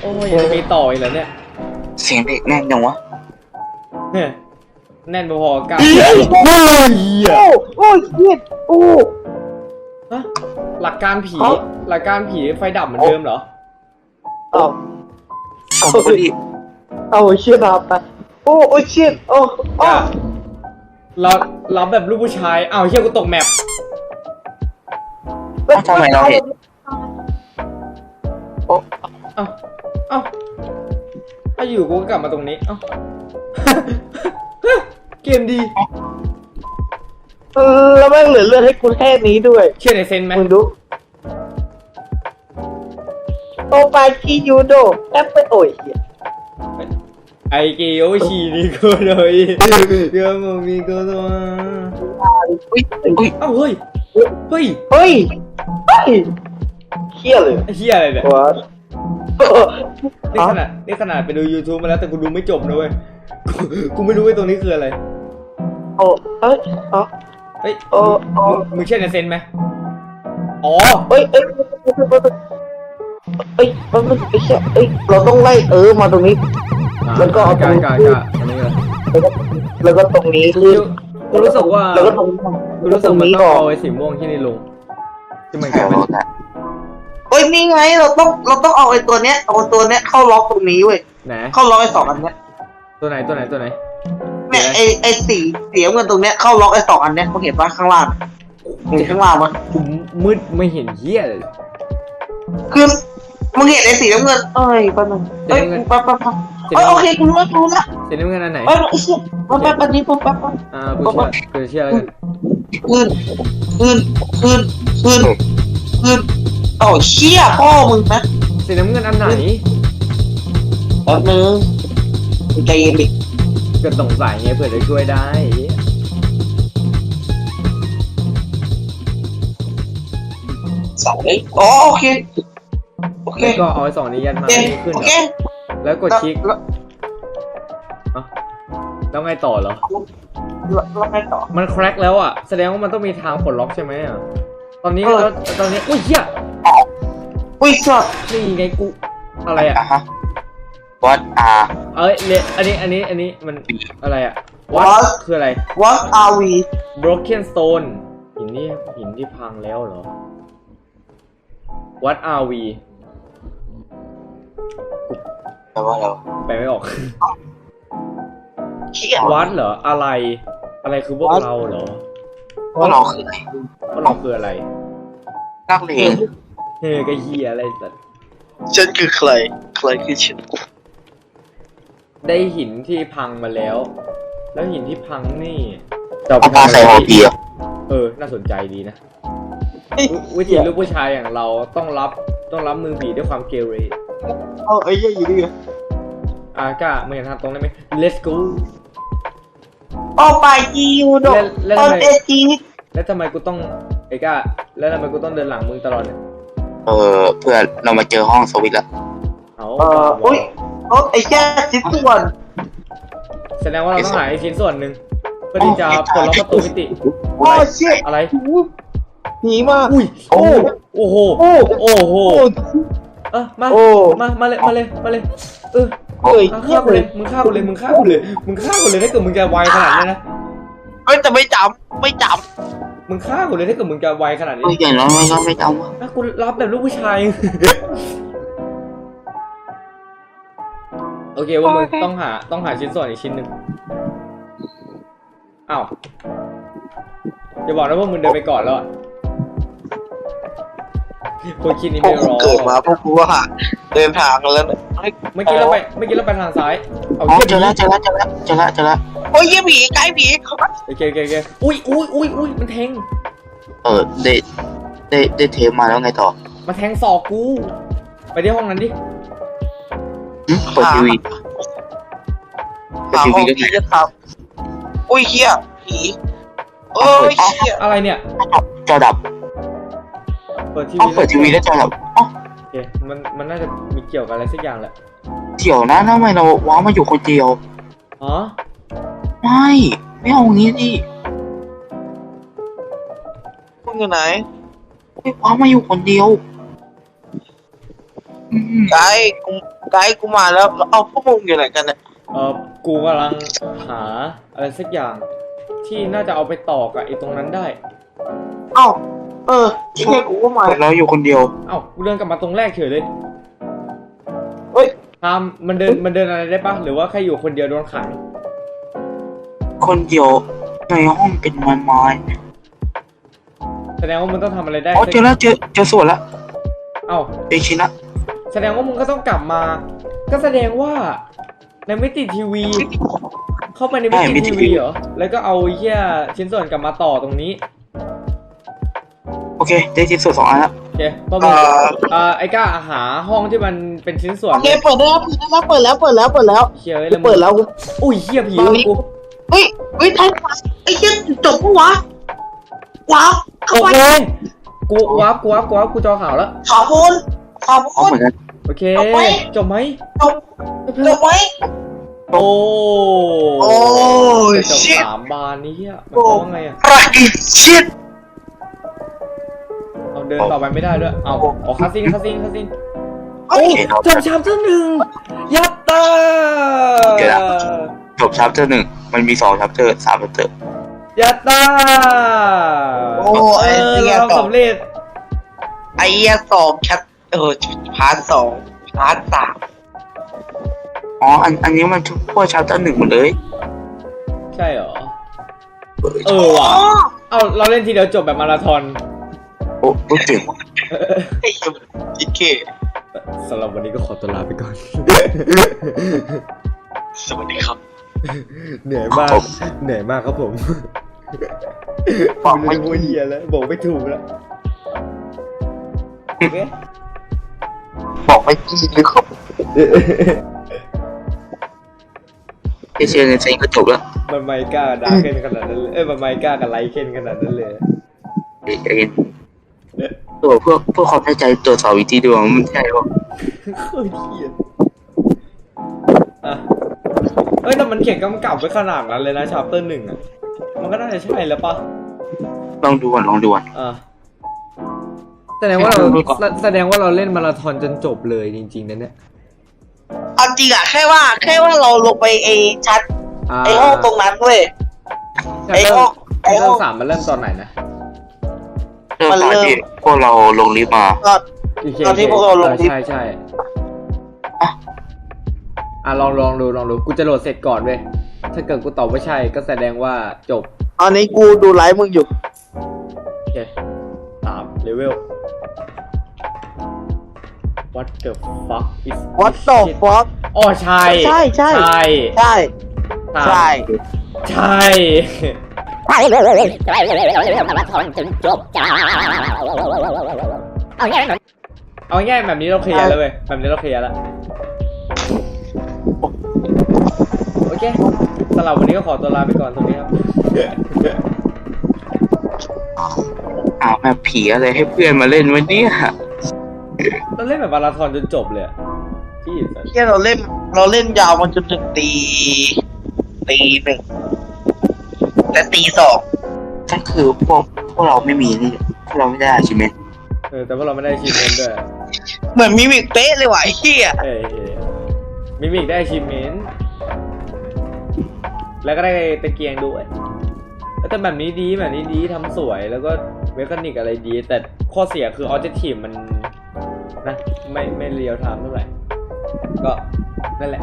โอ้ยยังจะมีต่ออีกเหรอเนี่ย เสียงเด็กแน่นจังวะเนี่ยแน่นพอๆกับเฮ้ยเหี้ยโอ้โอ้ยเหี้ยโอ้ ฮะหลักการผี เอ้า หลักการผีไฟดับเหมือนเดิมเหรอ เอาเอาไปดิเอาเชี่ยดับไปโอ้โอ้ยเชี่ยโอ้โอ้เราเราแบบลูกผู้ชาย อ้าวเฮียกูตกแมปเอ้าทำไมเราเห็น อยู่กูก็กลับมาตรงนี้ เอ้า เกมดีเออแล้วแม่งเหลือเลือดให้กูแค่นี้ด้วย เชื่อในเซนไหมมึงดูโอปาคิยูโดแอปเปิลโอ้ยเหี้ยไอเกโอชินิโกโดยเดี๋ยวมึงมีโกโตะอุ้ยอุ้ยเอ้าเฮ้ย เฮ้ย เฮ้ย เฮ้ยเชี่ยเลยไอ้เฮียอะไรเนี่ยวะ นี่ขนาดนี่ขนาดไปดู YouTube มาแล้วแต่กูดูไม่จบนะเว้ยกูกูไม่รู้ว่าตรงนี้คืออะไร โอ้เอ้ยอ๋อเฮ้ยโอ้โอ้มึงมึงเชื่อในเซนไหมอ๋อ เอ้ยเอ้ยเอ้ยเอ้ยมันไอ้เชี่ยเอ้ยเราต้องไล่เออมาตรงนี้ แล้วก็เอากากากาอันนี้เลยแล้วก็แล้วก็ตรงนี้ลื่นกูรู้สึกว่าแล้วก็ตรงกูรู้สึกตรงมันนี้ต้องออกเอาไอ้สีม่วงที่นี่ลงที่มันแถกลายวเป็นรถอะ เอ้ยนี่ไงเราต้องเราต้องเอาไอ้ตัวเนี้ยเอาตัวเนี้ยเข้าล็อกตรงนี้เว้ยไหนเข้าล็อกไอ้สองอันเนี้ยตัวไหนตัวไหนตัวไหนเนี่ยไอ้ไอ้สีเสียเงินตรงเนี้ยเข้าล็อกไอ้สองอันเนี้ยมึงเห็นปะข้างล่างเห็นข้างล่างปะกูมืดไม่เห็นเหี้ยเลยคือมึงเห็นไอ้สีน้ำเงินเอ้ยแป๊บนึงเอ้ยแป๊บแป๊บแป๊บเอ้ยโอเคกูรู้แล้วกูรู้แล้วสีน้ำเงินอันไหนเอ้ยไอ้เชี่ยแป๊บแป๊บแป๊บนี้แป๊บแป๊บแป๊บอ่ากูเชื่อกูเชื่อแล้วกันขึ้นขึ้นขึ้นขึ้นขึ้น โอ้เชี่ยพ่อมึงนะสีน้ำเงินอันไหนแป๊บนึงใจเย็นดิก็สงสัยไงเผื่อจะช่วยได้สองเอ้ยอ๋อโอเค โอเค แล้วก็เอาไอ้สองนี้ยันโอมาเคให้ขึ้นโอเหรเคอแล้วกดคลิกแล้วแล้วไงต่อเหรอ แล้วแล้วไงต่อ มันแคร็กแล้วอะ แสดงว่ามันต้องมีทางปลดล็อกใช่ไหมอะ ตอนนี้เออแล้วตอนนี้อุ้ยเหี้ย อุ้ยสัตว์นี่ไงกูอะไรอะอะฮะวัดอาเอ้ยเลอันนี้ อันนี้ อันนี้มันอะไรอะ What? What คืออะไร What are we broken stone หินที่หินที่พังแล้วเหรอ What are we แปลว่าอะไรวะไปไม่ออก เชี่ย What เหรอ อะไร อะไรคือพวก What? เราเหรอ ว่าเราคืออะไรพวกเราคืออะไร นักเลง เฮ้ยก็เฮียอะไรสัตว์ฉันคือใคร ใครคือฉันได้หินที่พังมาแล้ว แล้วหินที่พังนี่เอาปลาใส่หัวปีอะเออ น่าสนใจดีนะวิวิธีลูกผู้ชายอย่างเราต้องรับต้องรับมือผีด้วยความเกเรเอาไอ้เหี้ยอยู่ดิอากามึงเห็นทางตรงได้ไหม let's go โอไปจียูโดแล้วแล้วโอทำไมเอจีแล้วทำไมกูต้องไอ้ก้าแล้วทำไมกูต้องเดินหลังมึงตลอดเนี่ย เออเพื่อนเรามาเจอห้องสวิตช์แล้วเอาเอ่ออุ้ยโอ้ไอ้แค่ชิ้นส่วนแสดงว่าเราต้องหาไอ้ชิ้นส่วนหนึ่งเพื่อที่จะปลดล็อกประตูมิติ โอ้เชี่ยอะไร หนีมาอุ้ย โอ้โอ้โห โอ้โอ้โหโอ้เออมาโอ้มา มาเลย มาเลย มาเลย เออเฮ้ยเอาฆ่ากูเลย มึงฆ่ากูเลย มึงฆ่ากูเลย มึงฆ่ากูเลยถ้าเกิดมึงจะไวขนาดนี้นะเฮ้ยแต่ไม่จำไม่จ มึงฆ่ากูเลยถ้าเกิดมึงจะไวขนาดนี้เฮ้ยอย่างน้อยมันก็ไม่เอาวะนะกูรับแบบลูกผู้ชาย โอเคว่ามึงต้องหาต้องหาชิ้นส่วนอีกชิ้นหนึ่งอ้าวอย่าบอกนะว่ามึงเดินไปก่อนแล้วอะคนคิดนี้ำพวไม่กรกูอเกิดมาพวกกูว่าเดินทางกันแล้วนะเมื่อกี้เราไปเมื่อกี้เราไปทางซ้าย เอาอ๋อเชี่ยเจอแล้วเจอแล้วเจอแล้วเจอแล้วเจอแล้ว โอ้ยยี่ผีไกลผีโอเคโอเคโอเคอุ้ยอุ้ยอุ้ยอุ้ยมันแทง เออได้ได้ได้เทปมาแล้วไงต่อมันแทงศอกกู ไปที่ห้องนั้นดิ หึเปิดทีวีเปิดหาทีห้วีองก็ผีได้จะทำอุ้ยเฮียผีโอ้ยเฮียอะไรเนี่ย จอดับเปิดทีอ๋อวีเปิดทีวีแล้วจอดับอ๋อโอเคมันมันน่าจะมีเกี่ยวกับอะไรสักอย่างแหละ เดี๋ยวนะทำไมเราว้าวมาอยู่คนเดียว อ๋อ ไม่ ไม่เอางี้ดิมึงอยู่ไหนไม่ว้าวมาอยู่คนเดียวไกด์กูไกด์กูมาแล้วเอาพวกมึงอยู่ไหนกันเนี่ยเออกูกำลังหาอะไรสักอย่าง ที่น่าจะเอาไปต่อกับไอ้ตรงนั้นได้ เอ้าเออไอ้เหี้ยกูก็มาเราอยู่คนเดียว เอ้ากูเดินกลับมาตรงแรกเฉยเลยเฮ้ย ทามมันเดินมันเดินอะไรได้ปะหรือว่าแค่อยู่คนเดียวโดนขัง คนเดียวในห้องเป็นไม้ไม้แสดงว่ามึงต้องทำอะไรได้อ๋อเจอแล้วเจอเจอส่วนแล้วเอ้าเจอชิ้นละแสดงว่ามึงก็ต้องกลับมา ก็แสดงว่าในมิติทีวี เข้าไปในมิติทีวีเหรอ แล้วก็เอาไอ้เหี้ยชิ้นส่วนกลับมาต่อตรงนี้ โอเคได้ชิ้นส่วนสองอันละโอเคพอมึงเอ่อไอ้ก้าหาห้องที่มันเป็นชิ้นส่วนโอเคเปิดได้แล้วเปิดได้แล้วเปิดแล้วเปิดแล้วเปิดแล้วเชี่ยเอ้ยแล้วมึงเปิดแล้วกูอุ้ยเหี้ยผีตอนนี้กู เฮ้ยเฮ้ยไทยไอ้เหี้ยจบปะวะว้าวโอเคกูวับกูวับกูวับกูจอข่าวแล้ว ขอบคุณขอบอ๋อคุณเหมือนกันโอเค จบไหม จบไหมจบจบไหมโอ้โอ้ยจะจบชิตสามบานนี้เหี้ยมันเพราะว่าไงอะไรชิด เอาเดินต่อไปไม่ได้ด้วย เอาเอาคาซินคาซินคาซินเฮ้ย จบชามที่หนึ่งยัตตา จบชัปเตอร์หนึ่งมันมีสองชัปเตอร์สามชัปเตอร์ยัตตาโอ้ไอ้เออเหี้ยเราตอบสำเร็จไอ้เหี้ยสองชัดเออพาร์ทสองพาร์ทสามอ๋ออันอันนี้มันพวกชัปเตอร์หนึ่งหมดเลย ใช่เหรอ เออว่ะเอาเราเล่นทีเดียวจบแบบมาราธอนโอ้โหเจ๋งว่ะไอ้เหี้ยจิเคสำหรับวันนี้ก็ขอตัวลาไปก่อน สวัสดีครับ เหนื่อยมาก เหนื่อยมากครับผมบอกไม่ไม่รู้ว่าเฮียแล้วบอกไม่ถูกแล้วโอเคบอกไม่จริงเลยครับเอเชียในเซ็งก็จบแล้วมันไม่กล้าด่าเคนขนาดนั้นเลยเอ้ยมันไม่กล้ากับไลค์เคนขนาดนั้นเลยเดี๋ยวใจเย็นตัวเพื่อเพื่อความแน่ใจตรวจสอบวิธีดวงมันใช่ป่ะโคตรเฮียอะเฮ้ยแต่มันเขียนกำกับไว้ขนาดนั้นเลยนะชาปเตอร์หนึ่งอะ มันก็น่าจะใช่แล้วปะลองดูก่อนลองดูก่อน อะแสดงว่าเราดูก่อน แสดงว่าเราเล่นมาราธอนจนจบเลยจริงๆนะเนี่ยเอาจริงอะแค่ว่าแค่ว่าเราลงไปไอ้ชัดาไอ้ห้องตรงนั้นเว้ยชาไอ้ปเตอห้องร์ไอ้ห้เรื่อองงสามมันเริ่มตอนไหนนะเริ่มมันตอนเริ่มที่พวกเราลงลิฟต์มา ก็โอเคตอนที่พวกเราลงออลิฟต์ใช่ใช่อะ อะลองลองดูลองดูกูจะโหลดเสร็จก่อนเว้ยถ้าเกิดกูตอบว่าใช่ก็แสดงว่าจบตอนนี้กูดูไลฟ์มึงอยู่ โอเคสามเลเวล What the fuck is What this the shit? fuck อ๋อใช่ใช่ใช่ ใช่ใช่ ใช่ ใช่ใช่ไปเลยไปเลยมาราธอนจนจบจ้าเอางี้หน่อยเอาง่ายๆแบบนี้เราเคลียร์แล้วเว้ยแบบนี้เราเคลียร์แล้วโอ เคสำหรับวันนี้ก็ขอตัวลาไปก่อนตรงนี้ครับอ้าวแบบผีอะไรให้เพื่อนมาเล่นวันนี้เราเล่นแบบมาราธอนจนจบเลยอะที่สัสที่เราเล่นเราเล่นยาวมันจนถึงตีตีหนึ่งแต่ตีสองก็คือพวกพวกเราไม่มีนี่พวกเราไม่ได้ใช่ไหมเออแต่ว่าเราไม่ได้ชิมเมนด้วยเหมือนมิมิกเป๊ะเลยว่ะไอ้เหี้ยเอ้ยมิมิกได้ชิมเมน แล้วก็ได้ตะเกียงด้วยแต่แบบนี้ดีแบบนี้ดีทำสวยแล้วก็เวคนิกอะไรดี แต่ข้อเสียคือออเจทีฟมันนะไม่ไม่เรียวไทม์เท่าไหร่ก็นั่นแหละ